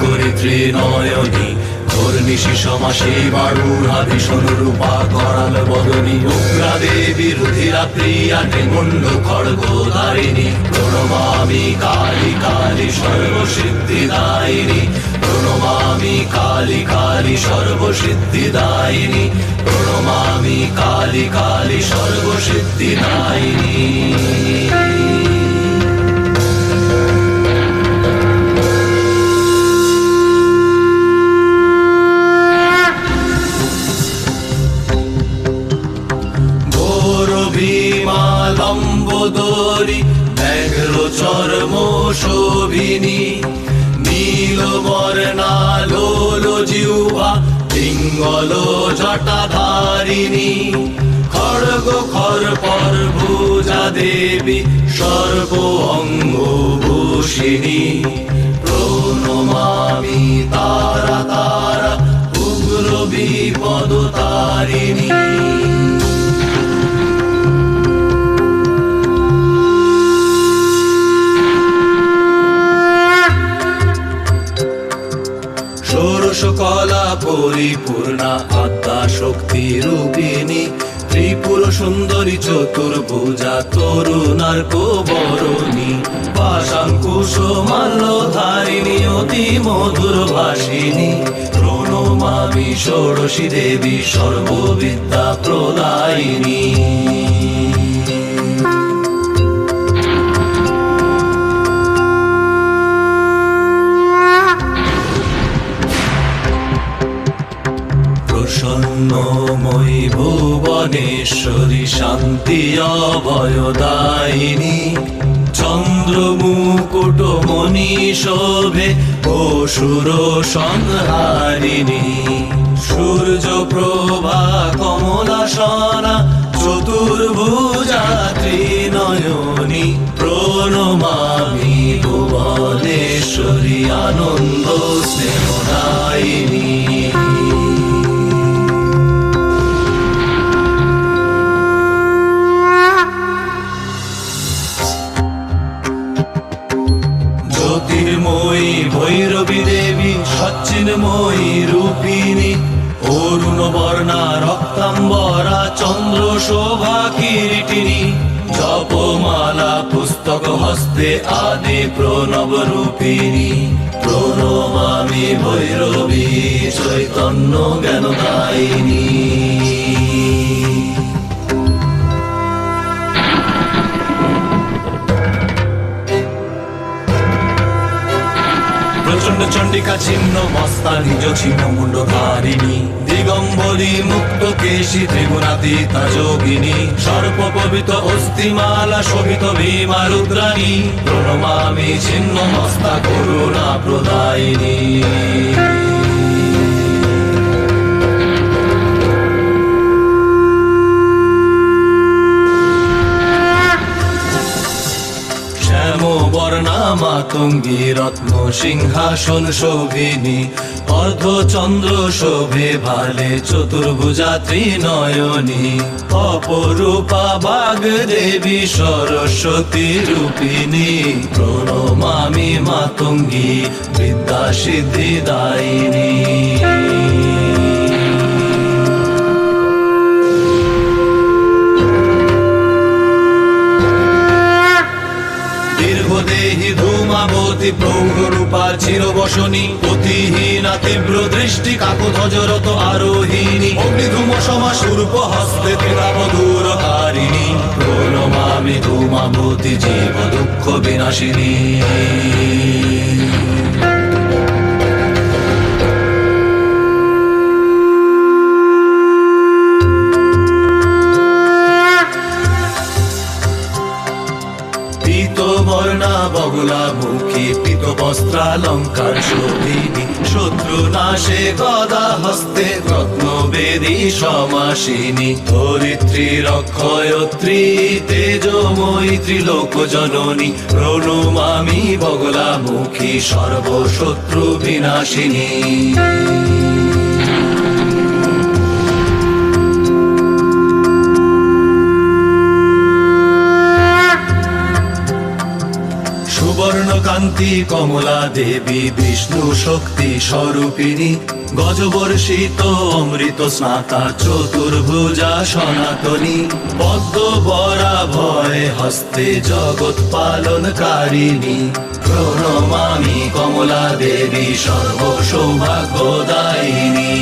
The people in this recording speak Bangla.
ধরিত্রী নয়নী ধর্নিশি সমাসে বাড়ুরা ভীষণ রূপা করাল বদনী উগ্রা দেবী রুধিরা প্রিয়া নিমুণ্ড খড়গ ধারিণী প্রণমামি কালী কালী সর্বসিদ্ধিদায়িনী, প্রণমামি কালী কালী সর্বসিদ্ধিদায়িনী, প্রণমামি কালী কালী সর্বসিদ্ধিদায়িনী। গৌরভীমা চর্ম শোভিনী নীলবর্ণা লোল জিহ্বা পিঙ্গল জটাধারিণী। খড়গ খরপর ভুজা দেবী, সর্ব অঙ্গ ভূষিণী। প্রণমামি তারা তারা, উগ্র বিপদ তারিণী। ষোড়শ কলা পরিপূর্ণা, আত্মা শক্তি রূপিণী। ত্রিপুর সুন্দরী চতুর্ভুজা তরুণার কোবরণী। পাশাঙ্কুশ মাল্য ধারিণী অতি মধুর ভাসিনী প্রণমামি ষোড়শী দেবী, সর্ববিদ্যা প্রদায়িনী। প্রসন্নময়ী ভুবনেশ্বরী শান্তি অভয়দায়িনী। চন্দ্রমুকুট মণি শোভে অসুর সংহারিণী। সূর্য প্রভা কমলাসনা চতুর্ভুজা ত্রিনয়নী প্রণমামি ভুবনেশ্বরী আনন্দ স্নেহদায়িনী। দেবী সচ্চিন্ময়ী রূপিণী, অরুণ বর্ণা, রক্তাম্বরা, চন্দ্র শোভা কিরিটিনী। জপমালা, পুস্তক হস্তে আদি প্রণব রূপিণী। প্রণমামি ভৈরবী চৈতন্য জ্ঞানদায়িনী। চণ্ডিকা ছিন্ন, মস্তা নিজ ছিন্ন মুন্ড তারিণী দিগম্বরী মুক্ত কেশী ত্রিগুণাতীতা যোগিনী সর্প পবিত অস্থিমালা শোভিত ভীমা রুদ্রাণী। প্রণমামি ছিন্ন, মস্তা করুণা প্রদায়িনী। শ্যাম মাতঙ্গী রত্ন সিংহাসন শোভিনী, অর্ধচন্দ্র শোভে ভালে চতুর্ভুজা ত্রিনয়নী, অপরূপা বাগ দেবী সরস্বতী রূপিণী, প্রণমামি মাতঙ্গী বিদ্যা সিদ্ধি ধূমাবতী প্রৌঢ়রূপা চিরবসনী, অতিহীনা তীব্র দৃষ্টি কাকুধ্বজরত আরোহিণী। অগ্নিধূম সমা সূর্প হস্তে ত্রিরাবধূর কারিণী প্রণমামি ধূমাবতী জীব দুঃখ বিনাশিনী। বগুলা মুখী পীত বস্ত্রালঙ্কার শোভিনী। শত্রু নাশে গদা হস্তে রত্ন বেদী সমাসিনী। ধরিত্রী রক্ষয়ত্রী, তেজময়ী ত্রিলোক জননী প্রণমামি বগলা মুখী সর্বশত্রু বিনাশিনী। কান্ত কমলা দেবী, বিষ্ণু শক্তি স্বরূপিণী, গজবর্ষিত অমৃত স্নাতা, চতুর্ভুজা সনাতনী, পদ্ম বরা ভয় হস্তে জগৎ পালনকারিণী। প্রণমামি কমলা দেবী সর্ব সৌভাগ্যদায়িনী